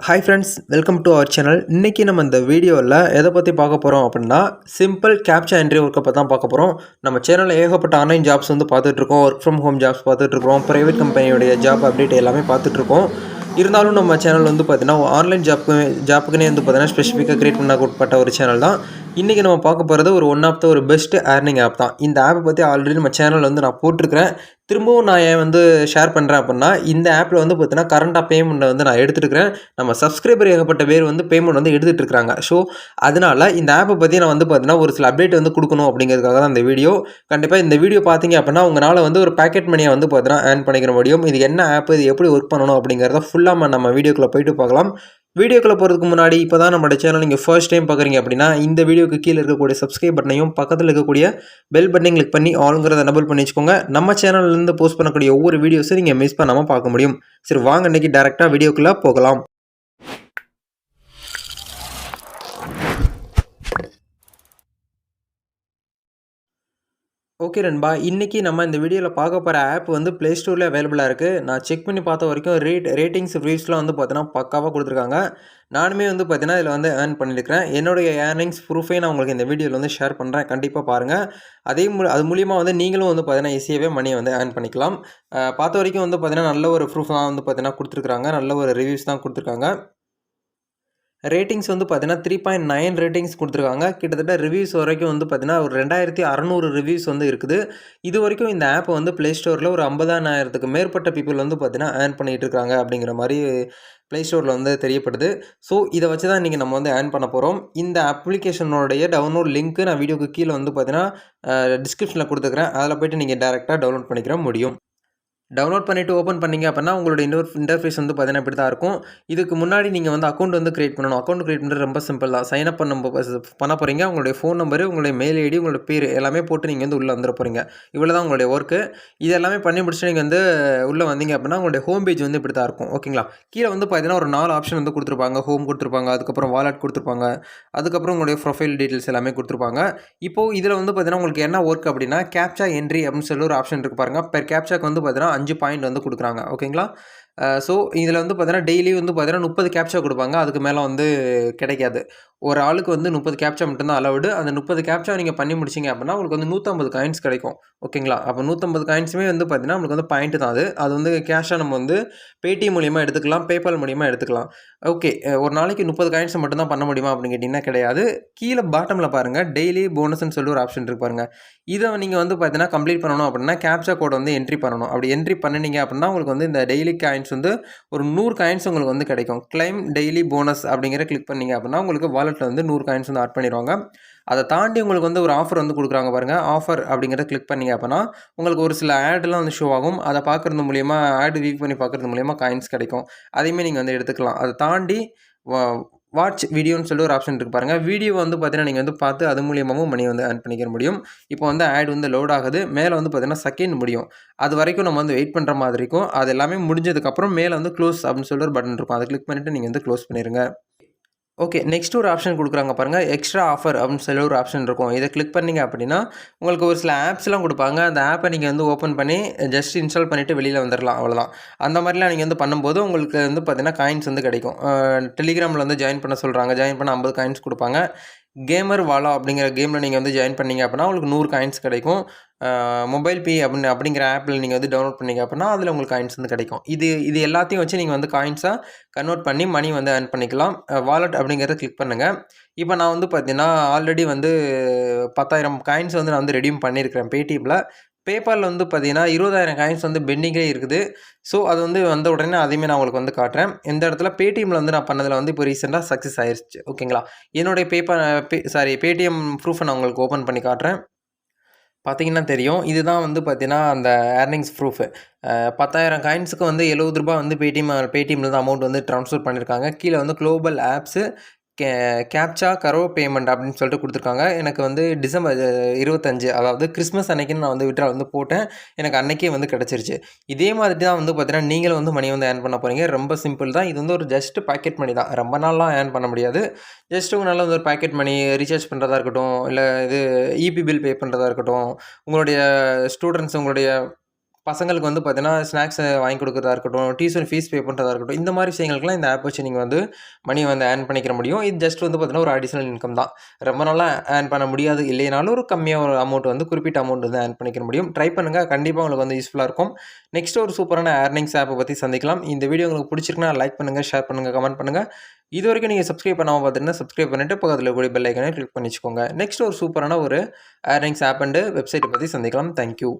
Hi friends welcome to our channel இன்றைக்கி நம்ம இந்த வீடியோவில் எதை பற்றி பார்க்க போகிறோம் அப்படின்னா சிம்பிள் கேப்சா என்ட்ரி ஒர்க்கை பற்றி தான் பார்க்க போகிறோம் நம்ம சேனலில் ஏகப்பட்ட ஆன்லைன் ஜாப்ஸ் வந்து பார்த்துட்ருக்கோம் ஒர்க் ஃப்ரம் ஹோம் ஜாப்ஸ் பார்த்துட்ருக்கோம் ப்ரைவேட் கம்பெனியோடைய ஜாப் அப்டேட் எல்லாமே பார்த்துட்ருக்கோம் இருந்தாலும் நம்ம சேனல் வந்து பார்த்தீங்கன்னா ஆன்லைன் ஜாப்க்கு ஜாப்புக்குனே வந்து பார்த்தீங்கன்னா ஸ்பெசிஃபிக்காக க்ரியேட் பண்ணப்பட்ட ஒரு சேனல் தான். இன்றைக்கி நம்ம பார்க்க போகிறது ஒரு ஒன் ஆஃப் த ஒரு பெஸ்ட் ஏர்னிங் ஆப் தான். இந்த ஆப்பை பற்றி ஆல்ரெடி நம்ம சேனலில் வந்து நான் போட்டிருக்கிறேன். திரும்பவும் நான் ஏன் வந்து ஷேர் பண்ணுறேன் அப்படின்னா இந்த ஆப்பில் வந்து பார்த்தீங்கன்னா கரண்ட்டாக பேமெண்ட்டை வந்து நான் எடுத்துட்டுருக்கிறேன். நம்ம சப்ஸ்கிரைபர் ஏகப்பட்ட பேர் வந்து பேமெண்ட் வந்து எடுத்துகிட்டு இருக்காங்க. ஸோ அதனால் இந்த ஆப்பை பற்றி நான் வந்து பார்த்தீங்கன்னா ஒரு சில அப்டேட் வந்து கொடுக்கணும் அப்படிங்கிறதுக்காக தான் இந்த வீடியோ கண்டிப்பாக இந்த வீடியோ பார்த்தீங்க அப்படின்னா உங்களால் வந்து ஒரு பேக்கெட் மணியை வந்து பார்த்தீங்கன்னா ஏர்ன் பண்ணிக்கிற முடியும். இது என்ன ஆப் இது எப்படி ஒர்க் பண்ணணும் அப்படிங்கிறத ஃபுல்லாக நம்ம வீடியோக்குள்ளே போயிட்டு பார்க்கலாம். வீடியோக்குள்ளே போகிறதுக்கு முன்னாடி இப்போ தான் நம்மளோட சேனல் நீங்கள் ஃபர்ஸ்ட் டைம் பார்க்குறீங்க அப்படின்னா இந்த வீடியோக்கு கீழே இருக்கக்கூடிய சப்ஸ்கிரைப் பட்டனையும் பக்கத்தில் இருக்கக்கூடிய பெல் பட்டனையும் கிளிக் பண்ணி ஆளுங்கிறத நபல் பண்ணி வச்சுக்கோங்க. நம்ம சேனல்லேருந்து போஸ்ட் பண்ணக்கூடிய ஒவ்வொரு வீடியோஸும் நீங்கள் மிஸ் பண்ணாமல் பார்க்க முடியும். சரி வாங்க இன்றைக்கி டேரெக்டாக வீடியோக்குள்ளே போகலாம். ஓகே நண்பா இன்றைக்கி நம்ம இந்த வீடியோவில் பார்க்க போகிற ஆப் வந்து ப்ளே ஸ்டோரில் அவைலபிளாக இருக்குது நான் செக் பண்ணி பார்த்த வரைக்கும் ரேட் ரேட்டிங்ஸ் ரிவ்யூஸ்லாம் வந்து பார்த்தீங்கன்னா பக்காவாக கொடுத்துருக்காங்க. நானுமே வந்து பார்த்தீங்கன்னா இதில் வந்து ஏர்ன் பண்ணியிருக்கிறேன். என்னுடைய ஏர்னிங்ஸ் ப்ரூஃபே நான் உங்களுக்கு இந்த வீடியோவில் வந்து ஷேர் பண்ணுறேன் கண்டிப்பாக பாருங்கள் அதே மு அது மூலியமாக வந்து நீங்களும் வந்து பார்த்தீங்கன்னா ஈஸியாகவே மணியை வந்து ஏர்ன் பண்ணிக்கலாம். பார்த்த வரைக்கும் வந்து பார்த்தீங்கன்னா நல்ல ஒரு ப்ரூஃப் தான் வந்து பார்த்தீங்கன்னா கொடுத்துருக்காங்க நல்ல ஒரு ரிவ்யூஸ் தான் கொடுத்துருக்காங்க. ரேட்டிங்ஸ் வந்து பார்த்தீங்கன்னா த்ரீ பாயிண்ட் நைன் ரேட்டிங்ஸ் கொடுத்துருக்காங்க. கிட்டத்தட்ட ரிவ்யூஸ் வரைக்கும் வந்து பார்த்தீங்கன்னா ஒரு ரெண்டாயிரத்தி அறநூறு ரிவ்யூஸ் வந்து இருக்குது. இது வரைக்கும் இந்த ஆப்பை வந்து ப்ளே ஸ்டோரில் ஒரு ஐம்பதாயிரத்துக்கு மேற்பட்ட பீப்புள் வந்து பார்த்தீங்கன்னா ஏர்ன் பண்ணிகிட்டு இருக்காங்க அப்படிங்கிற மாதிரி ப்ளே ஸ்டோரில் வந்து தெரியப்படுது. ஸோ இதை வச்சு தான் இன்றைக்கி நம்ம வந்து ஏர்ன் பண்ண போகிறோம் இந்த அப்ளிகேஷனோடைய டவுன்லோட் லிங்க்கு நான் வீடியோக்கு கீழே வந்து பார்த்தீங்கன்னா டிஸ்கிரிப்ஷனில் கொடுத்துக்கிறேன் அதில் போய்ட்டு நீங்கள் டேரெக்டாக டவுன்லோட் பண்ணிக்கிற முடியும். டவுன்லோட் பண்ணிவிட்டு ஓப்பன் பண்ணீங்க அப்படின்னா உங்களோட இன்னொரு இன்டர்ஃபேஸ் வந்து பார்த்தீங்கன்னா இப்படி தான் இருக்கும். இதுக்கு முன்னாடி நீங்கள் வந்து அக்கௌண்ட் வந்து கிரியேட் பண்ணணும். அக்கௌண்ட் கிரியேட் பண்ணுறது ரொம்ப சிம்பிள் தான். சைன் அப் பண்ண பண்ண போகிறீங்க உங்களுடைய ஃபோன் நம்பரு உங்களுடைய மெயில் ஐடி உங்களோட பேர் எல்லாமே போட்டு நீங்கள் வந்து உள்ளே வந்துட போகிறீங்க இவ்வளோ தான் உங்களுடைய ஒர்க்கு இது எல்லாமே பண்ணி முடிச்சுட்டு நீங்கள் வந்து உள்ளே வந்தீங்க அப்படின்னா உங்களுடைய ஹோம் பேஜ் வந்து இப்படி தான் இருக்கும் ஓகேங்களா கீழே வந்து பார்த்தீங்கன்னா ஒரு நாலு ஆப்ஷன் வந்து கொடுத்துருப்பாங்க. ஹோம் கொடுத்துருப்பாங்க. அதுக்கப்புறம் வாலெட் கொடுத்துருப்பாங்க. அதுக்கப்புறம் உங்களுடைய ப்ரொஃபைல் டீட்டெயில்ஸ் எல்லாமே கொடுத்துருப்பாங்க. இப்போது இதில் வந்து பார்த்தீங்கன்னா உங்களுக்கு என்ன ஒர்க் அப்படின்னா கேப்சா என்ட்ரி அப்படின்னு சொல்லி ஒரு ஆப்ஷன் இருக்குது பாருங்கள் பெர் கேப்சாக்கு வந்து பார்த்தீங்கன்னா அஞ்சு பாயிண்ட் வந்து கொடுக்குறாங்க. ஓகேங்களா ஸோ இதில் வந்து பார்த்தீங்கன்னா டெய்லி வந்து பார்த்தீங்கன்னா முப்பது கேப்ச்சா கொடுப்பாங்க. அதுக்கு மேலே வந்து கிடைக்காது. ஒரு ஆளுக்கு வந்து முப்பது கேப்ச்சா மட்டும்தான் அலவுடு அந்த முப்பது கேப்ச்சா நீங்கள் பண்ணி முடிச்சிங்க அப்படின்னா உங்களுக்கு வந்து நூற்றம்பது காயின்ஸ் கிடைக்கும். ஓகேங்களா அப்போ நூற்றம்பது காயின்ஸுமே வந்து பார்த்தீங்கன்னா உங்களுக்கு வந்து பாயிண்ட் தான் அது. அது வந்து கேஷாக நம்ம வந்து பேடிஎம் மூலியமாக எடுத்துக்கலாம். பேபால் மூலியமாக எடுத்துக்கலாம். ஓகே ஒரு நாளைக்கு முப்பது காயின்ஸ் மட்டும் தான் பண்ண முடியுமா அப்படின்னு கேட்டிங்கன்னா கிடையாது. கீழே பாட்டமில் பாருங்கள் டெய்லி போனஸ்ன்னு சொல்லி ஒரு ஆப்ஷன் இருக்கு பாருங்கள் இதை நீங்கள் வந்து பார்த்தீங்கன்னா கம்ப்ளீட் பண்ணணும் அப்படின்னா கேப்சா கோட் வந்து என்ட்ரி பண்ணணும். அப்படி என்ட்ரி பண்ணினீங்க அப்படின்னா உங்களுக்கு வந்து இந்த டெய்லி காயின்ஸ் வந்து ஒரு நூறு காயின்ஸ் உங்களுக்கு வந்து கிடைக்கும். கிளைம் டெய்லி போனஸ் அப்படிங்கிற கிளிக் பண்ணீங்க அப்படின்னா உங்களுக்கு வாலெட்டில் வந்து நூறு காயின்ஸ் வந்து ஆட் பண்ணிடுவாங்க. அதை தாண்டி உங்களுக்கு வந்து ஒரு ஆஃபர் வந்து கொடுக்குறாங்க பாருங்கள் ஆஃபர் அப்படிங்கிறத கிளிக் பண்ணிங்க அப்படின்னா உங்களுக்கு ஒரு சில ஆட்லாம் வந்து ஷோ ஆகும். அதை பார்க்குறது மூலியமா ஆட் வீக் பண்ணி பார்க்குறது மூலியமா காயின்ஸ் கிடைக்கும். அதையுமே நீங்கள் வந்து எடுத்துக்கலாம். அதை தாண்டி வாட்ச் வீடியோன்னு சொல்லி ஒரு ஆப்ஷன் இருக்குது பாருங்கள் வீடியோ வந்து பார்த்தீங்கன்னா நீங்கள் வந்து பார்த்து அது மூலியமாகவும் மணி வந்து ஏர்ன் பண்ணிக்க முடியும். இப்போ வந்து ஆட் வந்து லோட் ஆகுது. மேலே வந்து பார்த்தீங்கன்னா செகண்ட் முடியும். அது வரைக்கும் நம்ம வந்து வெயிட் பண்ணுற மாதிரி இருக்கும். அது எல்லாமே முடிஞ்சதுக்கப்புறம் மேலே வந்து க்ளோஸ் அப்படின்னு சொல்லி ஒரு பட்டன் இருக்கும். அதை கிளிக் பண்ணிவிட்டு நீங்கள் வந்து க்ளோஸ் பண்ணிடுங்க ஓகே நெக்ஸ்ட் ஒரு ஆப்ஷன் கொடுக்குறாங்க பாருங்கள் எக்ஸ்ட்ரா ஆஃபர் அப்படின்னு சொல்லி ஒரு ஆப்ஷன் இருக்கும். இதை கிளிக் பண்ணிங்க அப்படின்னா உங்களுக்கு ஒரு சில ஆப்ஸ்லாம் கொடுப்பாங்க. அந்த ஆப்பை நீங்கள் வந்து ஓப்பன் பண்ணி ஜஸ்ட் இன்ஸ்டால் பண்ணிவிட்டு வெளியில் வந்துடலாம் அவ்வளோதான் அந்த மாதிரிலாம் நீங்கள் வந்து பண்ணும்போது உங்களுக்கு வந்து பார்த்திங்கன்னா காயின்ஸ் வந்து கிடைக்கும். டெலிகிராமில் வந்து ஜாயின் பண்ண சொல்கிறாங்க ஜாயின் பண்ண ஐம்பது காயின்ஸ் கொடுப்பாங்க. கேமர் வாலா அப்படிங்கிற கேமில் நீங்கள் வந்து ஜாயின் பண்ணீங்க அப்படின்னா உங்களுக்கு நூறு காயின்ஸ் கிடைக்கும். மொபைல் பே அப்படின்னு அப்படிங்கிற ஆப்பில் நீங்கள் வந்து டவுன்லோட் பண்ணீங்க அப்படின்னா அதில் உங்களுக்கு காயின்ஸ் வந்து கிடைக்கும். இது இது எல்லாத்தையும் வச்சு நீங்கள் வந்து காயின்ஸாக கன்வெர்ட் பண்ணி மணி வந்து ஏர்ன் பண்ணிக்கலாம். வாலெட் அப்படிங்கிறத கிளிக் பண்ணுங்கள் இப்போ நான் வந்து பார்த்தீங்கன்னா ஆல்ரெடி வந்து பத்தாயிரம் காயின்ஸ் வந்து நான் வந்து ரெடியூம் பண்ணியிருக்கிறேன் பேடிஎம்மில் பேபாலில் வந்து பார்த்தீங்கன்னா இருபதாயிரம் காயின்ஸ் வந்து பெண்டிங்கே இருக்குது. ஸோ அது வந்து வந்த உடனே அதையுமே நான் உங்களுக்கு வந்து காட்டுறேன். இந்த இடத்துல பேடிஎம்மில் வந்து நான் பண்ணதில் வந்து இப்போ ரீசெண்டாக சக்ஸஸ் ஆயிடுச்சு ஓகேங்களா என்னுடைய பேப்பர் பே சாரி பேடிஎம் ப்ரூஃபை நான் உங்களுக்கு ஓப்பன் பண்ணி காட்டுறேன். பார்த்தீங்கன்னா தெரியும். இதுதான் வந்து பார்த்தீங்கன்னா அந்த ஏர்னிங்ஸ் ப்ரூஃபு பத்தாயிரம் காயின்ஸுக்கு வந்து எழுபது ரூபா வந்து பேடிஎம் பேடிஎம்மில் தான் அமௌண்ட் வந்து ட்ரான்ஸ்ஃபர் பண்ணியிருக்காங்க கீழே வந்து குளோபல் ஆப்ஸு கே கேப்சா கரோ பேமெண்ட் அப்படின்னு சொல்லிட்டு கொடுத்துருக்காங்க. எனக்கு வந்து டிசம்பர் இருபத்தஞ்சு அதாவது கிறிஸ்மஸ் அன்னைக்குன்னு நான் வந்து விட்ரா வந்து போட்டேன். எனக்கு அன்னைக்கே வந்து கிடச்சிருச்சு. இதே மாதிரி தான் வந்து பார்த்தீங்கன்னா நீங்களும் வந்து மணி வந்து ஏர்ன் பண்ண போகிறீங்க ரொம்ப சிம்பிள் தான். இது வந்து ஒரு ஜஸ்ட் பாக்கெட் மணி தான். ரொம்ப நாள்லாம் ஏர்ன் பண்ண முடியாது. ஜஸ்ட் உங்களால் வந்து ஒரு பாக்கெட் மணி ரீசார்ஜ் பண்ணுறதா இருக்கட்டும் இல்லை இது இபி பில் பே பண்ணுறதா இருக்கட்டும் உங்களுடைய ஸ்டூடெண்ட்ஸ் உங்களுடைய பசங்களுக்கு வந்து பார்த்தீங்கன்னா ஸ்நாக்ஸ் வாங்கி கொடுக்குறதா இருக்கட்டும் டியூஷன் ஃபீஸ் பே பண்ணுறதா இருக்கட்டும் இந்த மாதிரி விஷயங்களுக்குலாம் இந்த ஆப் வச்சு நீங்கள் வந்து மணி வந்து ஏர்ன் பண்ணிக்கிற முடியும். இது ஜஸ்ட் வந்து பார்த்தீங்கன்னா ஒரு அடிஷனல் இன்கம் தான். ரொம்ப நாளாக ஏர்ன் பண்ண முடியாது. இல்லைனாலும் ஒரு கம்மியாக ஒரு அமௌண்ட் வந்து குறிப்பிட்ட அமௌண்ட் வந்து ஏர்ன் பண்ணிக்க முடியும். ட்ரை பண்ணுங்கள் கண்டிப்பாக உங்களுக்கு வந்து யூஸ்ஃபுல்லாக இருக்கும். நெக்ஸ்ட் ஒரு சூப்பரான ஏர்னிங்ஸ் ஆப்பை பற்றி சந்திக்கலாம். இந்த வீடியோ உங்களுக்கு பிடிச்சிருக்குன்னா லைக் பண்ணுங்கள் ஷேர் பண்ணுங்கள் கமெண்ட் பண்ணுங்கள் இது வரைக்கும் நீங்கள் சப்ஸ்கிரைப் பண்ணாமல் பார்த்தீங்கன்னா சப்ஸ்கிரைப் பண்ணிட்டு பக்கத்தில் கூட பெல் ஐக்கனை கிளிக் பண்ணி வச்சுக்கோங்க நெக்ஸ்ட் ஒரு சூப்பரான ஒரு ஏர்னிங்ஸ் ஆப் அண்டு வெப்சைட்டை பற்றி சந்திக்கலாம். தேங்க்யூ